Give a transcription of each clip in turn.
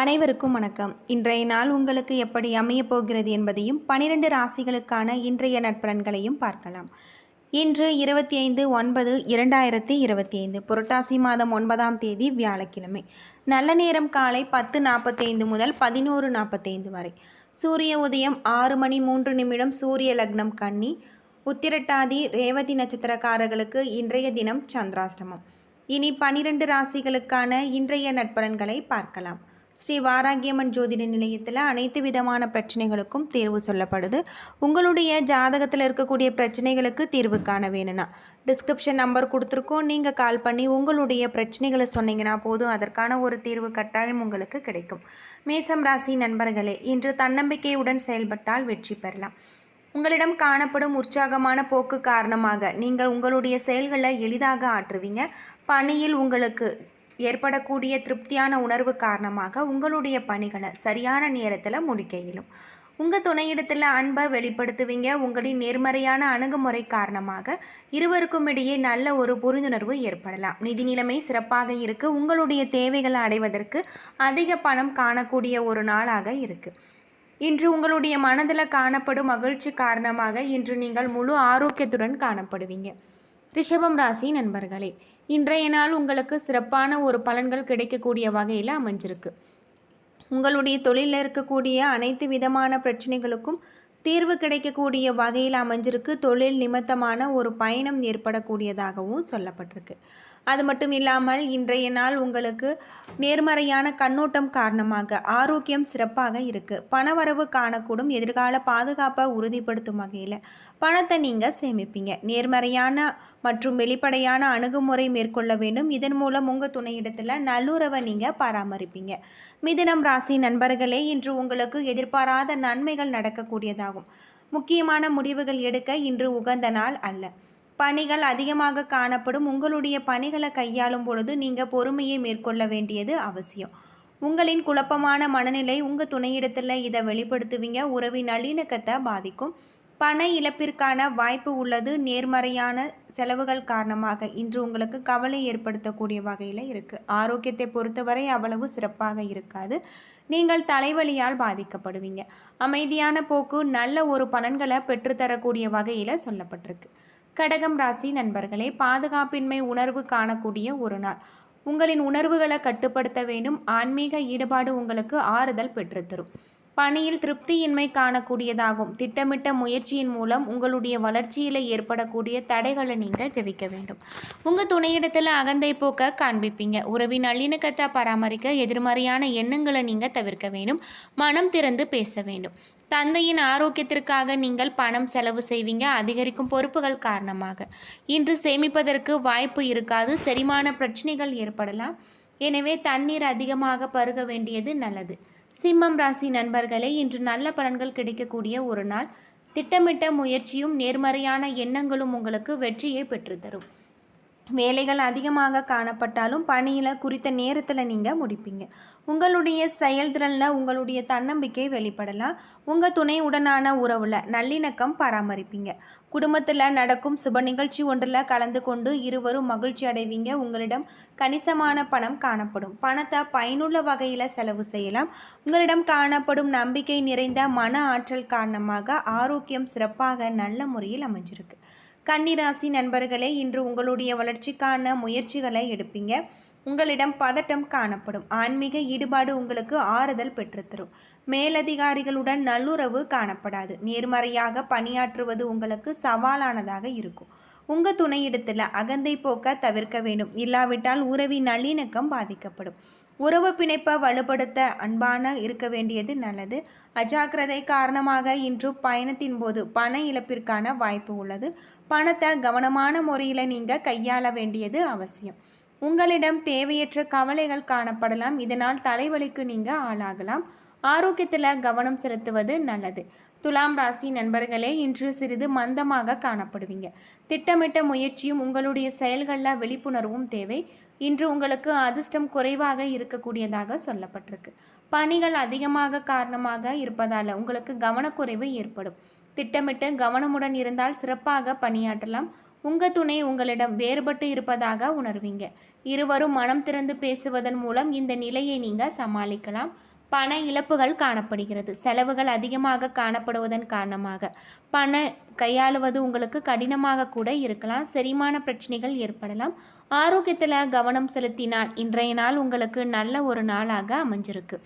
அனைவருக்கும் வணக்கம். இன்றைய நாள் உங்களுக்கு எப்படி அமையப் போகிறது என்பதையும் பனிரெண்டு ராசிகளுக்கான இன்றைய நட்பலன்களையும் பார்க்கலாம். இன்று இருபத்தி ஐந்து ஒன்பது இரண்டாயிரத்தி இருபத்தி ஐந்து புரட்டாசி மாதம் ஒன்பதாம் தேதி வியாழக்கிழமை. நல்ல நேரம் காலை பத்து நாற்பத்தைந்து முதல் பதினோரு நாற்பத்தைந்து வரை. சூரிய உதயம் ஆறு மணி மூன்று நிமிடம் சூரிய லக்னம் கன்னி. உத்திரட்டாதி ரேவதி நட்சத்திரக்காரர்களுக்கு இன்றைய தினம் சந்திராஷ்டமம். இனி பனிரெண்டு ராசிகளுக்கான இன்றைய நட்பலன்களை பார்க்கலாம். ஸ்ரீ வாராகியம்மன் ஜோதிட நிலையத்தில் அனைத்து விதமான பிரச்சனைகளுக்கும் தீர்வு சொல்லப்படுது. உங்களுடைய ஜாதகத்தில் இருக்கக்கூடிய பிரச்சனைகளுக்கு தீர்வு காண வேணும்னா டிஸ்கிரிப்ஷன் நம்பர் கொடுத்துருக்கோம். நீங்கள் கால் பண்ணி உங்களுடைய பிரச்சனைகளை சொன்னீங்கன்னா போதும். அதற்கான ஒரு தீர்வு கட்டாயம் உங்களுக்கு கிடைக்கும். மேசம் ராசி நண்பர்களே இன்று தன்னம்பிக்கையுடன் செயல்பட்டால் வெற்றி பெறலாம். உங்களிடம் காணப்படும் உற்சாகமான போக்கு காரணமாக நீங்கள் உங்களுடைய செயல்களை எளிதாக ஆற்றுவீங்க. பணியில் உங்களுக்கு ஏற்படக்கூடிய திருப்தியான உணர்வு காரணமாக உங்களுடைய பணிகளை சரியான நேரத்தில் முடிக்க இயலும் உங்கள் துணையிடத்தில் அன்பை வெளிப்படுத்துவீங்க. உங்களின் நேர்மறையான அணுகுமுறை காரணமாக இருவருக்கும் இடையே நல்ல ஒரு புரிந்துணர்வு ஏற்படலாம். நிதி நிலைமை சிறப்பாக இருக்குது உங்களுடைய தேவைகளை அடைவதற்கு அதிக பணம் காணக்கூடிய ஒரு நாளாக இருக்குது இன்று உங்களுடைய மனதில் காணப்படும் மகிழ்ச்சி காரணமாக இன்று நீங்கள் முழு ஆரோக்கியத்துடன் காணப்படுவீங்க. ரிஷபம் ராசி நண்பர்களே இன்றைய நாள் உங்களுக்கு சிறப்பான ஒரு பலன்கள் கிடைக்கக்கூடிய வகையில் அமைஞ்சிருக்கு. உங்களுடைய தொழிலில் இருக்கக்கூடிய அனைத்து விதமான பிரச்சனைகளுக்கும் தீர்வு கிடைக்கக்கூடிய வகையில் அமைஞ்சிருக்கு. தொழில் நிமித்தமான ஒரு பயணம் ஏற்படக்கூடியதாகவும் சொல்லப்பட்டிருக்கு. அது மட்டும் இல்லாமல் இன்றைய நாள் உங்களுக்கு நேர்மறையான கண்ணோட்டம் காரணமாக ஆரோக்கியம் சிறப்பாக இருக்குது பணவரவு காணக்கூடும் எதிர்கால பாதுகாப்பை உறுதிப்படுத்தும் வகையில் பணத்தை நீங்கள் சேமிப்பீங்க. நேர்மறையான மற்றும் வெளிப்படையான அணுகுமுறை மேற்கொள்ள வேண்டும். இதன் மூலம் உங்கள் துணையிடத்தில் நல்லுறவை நீங்கள் பராமரிப்பீங்க. மிதுனம் ராசி நண்பர்களே இன்று உங்களுக்கு எதிர்பாராத நன்மைகள் நடக்கக்கூடியதாகும். முக்கியமான முடிவுகள் எடுக்க இன்று உகந்த நாள் அல்ல. பணிகள் அதிகமாக காணப்படும். உங்களுடைய பணிகளை கையாளும் பொழுது நீங்கள் பொறுமையை மேற்கொள்ள வேண்டியது அவசியம். உங்களின் குழப்பமான மனநிலை உங்கள் துணையிடத்தில் இதை வெளிப்படுத்துவீங்க. உறவின் நல்லிணக்கத்தை பாதிக்கும். பண இழப்பிற்கான வாய்ப்பு உள்ளது. நேர்மறையான செலவுகள் காரணமாக இன்று உங்களுக்கு கவலை ஏற்படுத்தக்கூடிய வகையில் இருக்குது ஆரோக்கியத்தை பொறுத்தவரை அவ்வளவு சிறப்பாக இருக்காது. நீங்கள் தலைவலியால் பாதிக்கப்படுவீங்க. அமைதியான போக்கு நல்ல ஒரு பலன்களை பெற்றுத்தரக்கூடிய வகையில் சொல்லப்பட்டிருக்கு. கடகம் ராசி நண்பர்களே பாதுகாப்பின்மை உணர்வு காணக்கூடிய ஒரு நாள். உங்களின் உணர்வுகளை கட்டுப்படுத்த வேண்டும். ஆன்மீக ஈடுபாடு உங்களுக்கு ஆறுதல் பெற்றுத்தரும். பணியில் திருப்தியின்மை காணக்கூடியதாகும். திட்டமிட்ட முயற்சியின் மூலம் உங்களுடைய வளர்ச்சியில் ஏற்படக்கூடிய தடைகளை நீங்கள் ஜெபிக்க வேண்டும். உங்கள் துணையிடத்தில் அகந்தை போக்க காண்பிப்பீங்க. உறவின் நல்லிணக்கத்தை பராமரிக்க எதிர்மறையான எண்ணங்களை நீங்கள் தவிர்க்க வேண்டும். மனம் திறந்து பேச வேண்டும். தந்தையின் ஆரோக்கியத்திற்காக நீங்கள் பணம் செலவு செய்வீங்க. அதிகரிக்கும் பொறுப்புகள் காரணமாக. இன்று சேமிப்பதற்கு வாய்ப்பு இருக்காது. செரிமான பிரச்சனைகள் ஏற்படலாம். எனவே தண்ணீர் அதிகமாக பருக வேண்டியது நல்லது. சிம்மம் ராசி நண்பர்களே இன்று நல்ல பலன்கள் கிடைக்கக்கூடிய ஒரு நாள். திட்டமிட்ட முயற்சியும் நேர்மறையான எண்ணங்களும் உங்களுக்கு வெற்றியை பெற்றுத்தரும். வேலைகள் அதிகமாக காணப்பட்டாலும் பணியில் குறித்த நேரத்தில் நீங்கள் முடிப்பீங்க. உங்களுடைய செயல்திறனில் உங்களுடைய தன்னம்பிக்கை வெளிப்படலாம். உங்கள் துணை உடனான உறவில் நல்லிணக்கம் பராமரிப்பீங்க. குடும்பத்தில் நடக்கும் சுப நிகழ்ச்சி ஒன்றில் கலந்து கொண்டு இருவரும் மகிழ்ச்சி அடைவீங்க. உங்களிடம் கணிசமான பணம் காணப்படும். பணத்தை பயனுள்ள வகையில் செலவு செய்யலாம். உங்களிடம் காணப்படும் நம்பிக்கை நிறைந்த மன ஆற்றல் காரணமாக ஆரோக்கியம் சிறப்பாக நல்ல முறையில் அமைஞ்சிருக்கு. கன்னிராசி நண்பர்களே இன்று உங்களுடைய வளர்ச்சிக்கான முயற்சிகளை எடுப்பீங்க. உங்களிடம் பதட்டம் காணப்படும். ஆன்மீக ஈடுபாடு உங்களுக்கு ஆறுதல் பெற்றுத்தரும். மேலதிகாரிகளுடன் நல்லுறவு காணப்படாது. நேர்மறையாக பணியாற்றுவது உங்களுக்கு சவாலானதாக இருக்கும். உங்கள் துணையிடத்தில் அகந்தை போக்க தவிர்க்க வேண்டும். இல்லாவிட்டால் உறவின் நல்லிணக்கம் பாதிக்கப்படும். உறவு பிணைப்பை வலுப்படுத்த அன்பான இருக்க வேண்டியது நல்லது. அஜாக்கிரதை காரணமாக இன்று பயணத்தின் போது பண இழப்பிற்கான வாய்ப்பு உள்ளது. பணத்தை கவனமான முறையில் நீங்கள் கையாள வேண்டியது அவசியம். உங்களிடம் தேவையற்ற கவலைகள் காணப்படலாம். இதனால் தலைவலிக்கு நீங்கள் ஆளாகலாம். ஆரோக்கியத்தில் கவனம் செலுத்துவது நல்லது. துலாம் ராசி நண்பர்களே இன்று சிறிது மந்தமாக காணப்படுவீங்க. திட்டமிட்ட முயற்சியும் உங்களுடைய செயல்களில் விழிப்புணர்வும் தேவை. இன்று உங்களுக்கு அதிர்ஷ்டம் குறைவாக இருக்கக்கூடியதாக சொல்லப்பட்டிருக்கு. பணிகள் அதிகமாக காரணமாக இருப்பதால் உங்களுக்கு கவனக்குறைவு ஏற்படும். திட்டமிட்டு கவனமுடன் இருந்தால் சிறப்பாக பணியாற்றலாம். உங்கள் துணை உங்களிடம் வேறுபட்டு இருப்பதாக உணர்வீங்க. இருவரும் மனம் திறந்து பேசுவதன் மூலம் இந்த நிலையை நீங்கள் சமாளிக்கலாம். பண இழப்புகள் காணப்படுகிறது. செலவுகள் அதிகமாக காணப்படுவதன் காரணமாக. பண கையாளுவது உங்களுக்கு கடினமாக கூட இருக்கலாம். செரிமான பிரச்சனைகள் ஏற்படலாம். ஆரோக்கியத்தில் கவனம் செலுத்தினால் இன்றைய நாள் உங்களுக்கு நல்ல ஒரு நாளாக அமைஞ்சிருக்கு.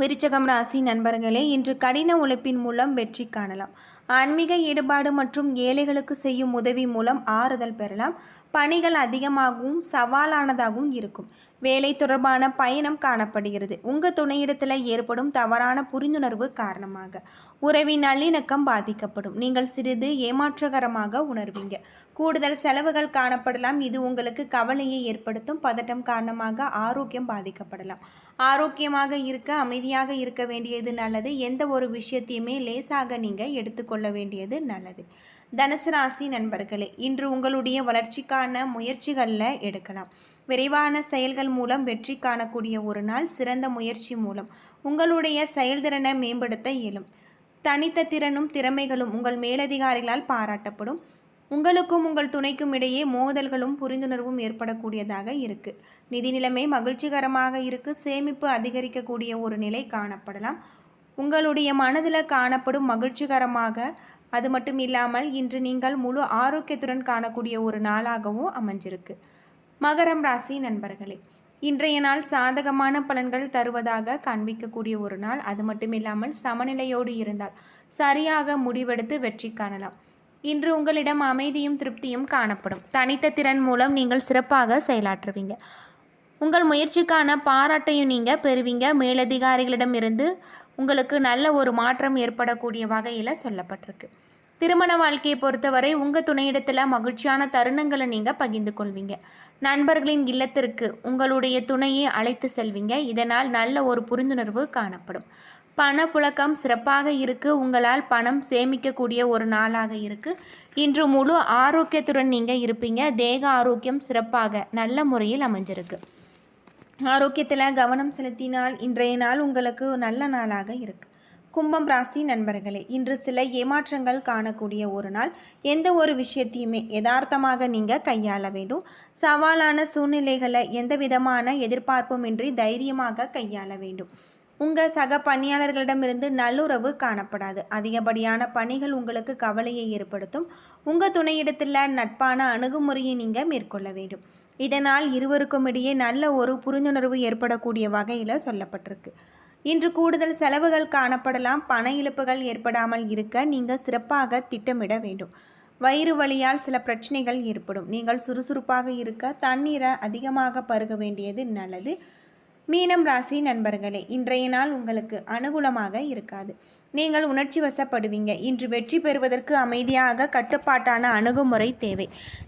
விருச்சகம் ராசி நண்பர்களே இன்று கடின உழைப்பின் மூலம் வெற்றி காணலாம். ஆன்மீக ஈடுபாடு மற்றும் ஏழைகளுக்கு செய்யும் உதவி மூலம் ஆறுதல் பெறலாம். பணிகள் அதிகமாகவும் சவாலானதாகவும் இருக்கும். வேலை தொடர்பான பயணம் காணப்படுகிறது. உங்கள் துணையிடத்தில் ஏற்படும் தவறான புரிந்துணர்வு காரணமாக உறவின் நல்லிணக்கம் பாதிக்கப்படும். நீங்கள் சிறிது ஏமாற்றகரமாக உணர்வீங்க. கூடுதல் செலவுகள் காணப்படலாம். இது உங்களுக்கு கவலையை ஏற்படுத்தும். பதட்டம் காரணமாக ஆரோக்கியம் பாதிக்கப்படலாம். ஆரோக்கியமாக இருக்க அமைதியாக இருக்க வேண்டியது நல்லது. எந்த ஒரு விஷயத்தையுமே லேசாக நீங்கள் எடுத்துக்கொள்ள வேண்டியது நல்லது. தனுசு ராசி நண்பர்களே இன்று உங்களுடைய வளர்ச்சிக்கான முயற்சிகளில் எடுக்கலாம். விரைவான செயல்கள் மூலம் வெற்றி காணக்கூடிய ஒரு நாள் சிறந்த முயற்சி மூலம் உங்களுடைய செயல்திறனை மேம்படுத்த இயலும். தனித்த திறனும் திறமைகளும் உங்கள் மேலதிகாரிகளால் பாராட்டப்படும். உங்களுக்கும் உங்கள் துணைக்கும் இடையே மோதல்களும் புரிந்துணர்வும் ஏற்படக்கூடியதாக இருக்குது நிதி நிலைமை மகிழ்ச்சிகரமாக இருக்குது சேமிப்பு அதிகரிக்கக்கூடிய ஒரு நிலை காணப்படலாம். உங்களுடைய மனதில் காணப்படும் மகிழ்ச்சிகரமாக அது மட்டும் இல்லாமல் இன்று நீங்கள் முழு ஆரோக்கியத்துடன் காணக்கூடிய ஒரு நாளாகவும் அமைஞ்சிருக்கு. மகரம் ராசி நண்பர்களே இன்றைய நாள் சாதகமான பலன்கள் தருவதாக காண்பிக்கக்கூடிய ஒரு நாள். அது மட்டும் இல்லாமல் சமநிலையோடு இருந்தால் சரியாக முடிவெடுத்து வெற்றி காணலாம். இன்று உங்களிடம் அமைதியும் திருப்தியும் காணப்படும். தனித்த திறன் மூலம் நீங்கள் சிறப்பாக செயலாற்றுவீங்க. உங்கள் முயற்சிக்கான பாராட்டையும் நீங்கள் பெறுவீங்க. மேலதிகாரிகளிடம் இருந்து உங்களுக்கு நல்ல ஒரு மாற்றம் ஏற்படக்கூடிய வகையில் சொல்லப்பட்டிருக்கு. திருமண வாழ்க்கையை பொறுத்தவரை உங்கள் துணையிடத்தில் மகிழ்ச்சியான தருணங்களை நீங்கள் பகிர்ந்து கொள்வீங்க. நண்பர்களின் இல்லத்திற்கு உங்களுடைய துணையை அழைத்து செல்வீங்க. இதனால் நல்ல ஒரு புரிந்துணர்வு காணப்படும். பணப்புழக்கம் சிறப்பாக இருக்குது உங்களால் பணம் சேமிக்கக்கூடிய ஒரு நாளாக இருக்குது இன்று முழு ஆரோக்கியத்துடன் நீங்கள் இருப்பீங்க. தேக ஆரோக்கியம் சிறப்பாக நல்ல முறையில் அமைஞ்சிருக்கு. ஆரோக்கியத்தில் கவனம் செலுத்தினால் இன்றைய நாள் உங்களுக்கு நல்ல நாளாக இருக்கு. கும்பம் ராசி நண்பர்களே இன்று சில ஏமாற்றங்கள் காணக்கூடிய ஒரு நாள். எந்த ஒரு விஷயத்தையுமே யதார்த்தமாக நீங்கள் கையாள வேண்டும். சவாலான சூழ்நிலைகளை எந்த விதமான எதிர்பார்ப்புமின்றி தைரியமாக கையாள வேண்டும். உங்கள் சக பணியாளர்களிடமிருந்து நல்லுறவு காணப்படாது. அதிகப்படியான பணிகள் உங்களுக்கு கவலையை ஏற்படுத்தும். உங்கள் துணையிடத்தில் நட்பான அணுகுமுறையை நீங்கள் மேற்கொள்ள வேண்டும். இதனால் இருவருக்கும் இடையே நல்ல ஒரு புரிந்துணர்வு ஏற்படக்கூடிய வகையில் சொல்லப்பட்டிருக்கு. இன்று கூடுதல் செலவுகள் காணப்படலாம். பண இழப்புகள் ஏற்படாமல் இருக்க நீங்கள் சிறப்பாக திட்டமிட வேண்டும். வயிறு வலியால் சில பிரச்சனைகள் ஏற்படும். நீங்கள் சுறுசுறுப்பாக இருக்க தண்ணீரை அதிகமாக பருக வேண்டியது நல்லது. மீனம் ராசி நண்பர்களே இன்றைய நாள் உங்களுக்கு அனுகூலமாக இருக்காது. நீங்கள் உணர்ச்சி வசப்படுவீங்க. இன்று வெற்றி பெறுவதற்கு அமைதியாக கட்டுப்பாட்டான அணுகுமுறை தேவை.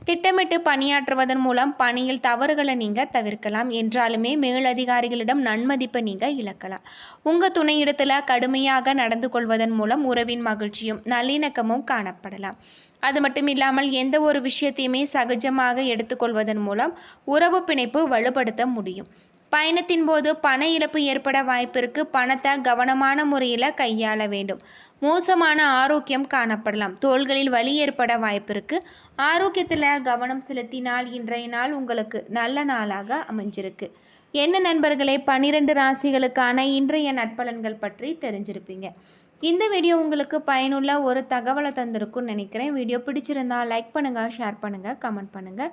திட்டமிட்டு பணியாற்றுவதன் மூலம் பணியில் தவறுகளை நீங்கள் தவிர்க்கலாம். என்றாலுமே மேலதிகாரிகளிடம் நன்மதிப்பை நீங்கள் இழக்கலாம். உங்கள் துணையிடத்தில் கடுமையாக நடந்து கொள்வதன் மூலம் உறவின் மகிழ்ச்சியும் நல்லிணக்கமும் காணப்படலாம். அது மட்டும் இல்லாமல் எந்த ஒரு விஷயத்தையுமே சகஜமாக எடுத்துக்கொள்வதன் மூலம் உறவு பிணைப்பு வலுப்படுத்த முடியும். பயணத்தின் போது பண இழப்பு ஏற்பட வாய்ப்பிற்கு பணத்தை கவனமான முறையில் கையாள வேண்டும். மோசமான ஆரோக்கியம் காணப்படலாம். தோள்களில் வலி ஏற்பட வாய்ப்பிருக்கு ஆரோக்கியத்தில் கவனம் செலுத்தினால் இன்றைய நாள் உங்களுக்கு நல்ல நாளாக அமைஞ்சிருக்கு. என்ன நண்பர்களே பன்னிரண்டு ராசிகளுக்கான இன்றைய நட்பலன்கள் பற்றி தெரிஞ்சிருப்பீங்க. இந்த வீடியோ உங்களுக்கு பயனுள்ள ஒரு தகவலை தந்திருக்கும்னு நினைக்கிறேன். வீடியோ பிடிச்சிருந்தா லைக் பண்ணுங்கள் ஷேர் பண்ணுங்கள் கமெண்ட் பண்ணுங்கள்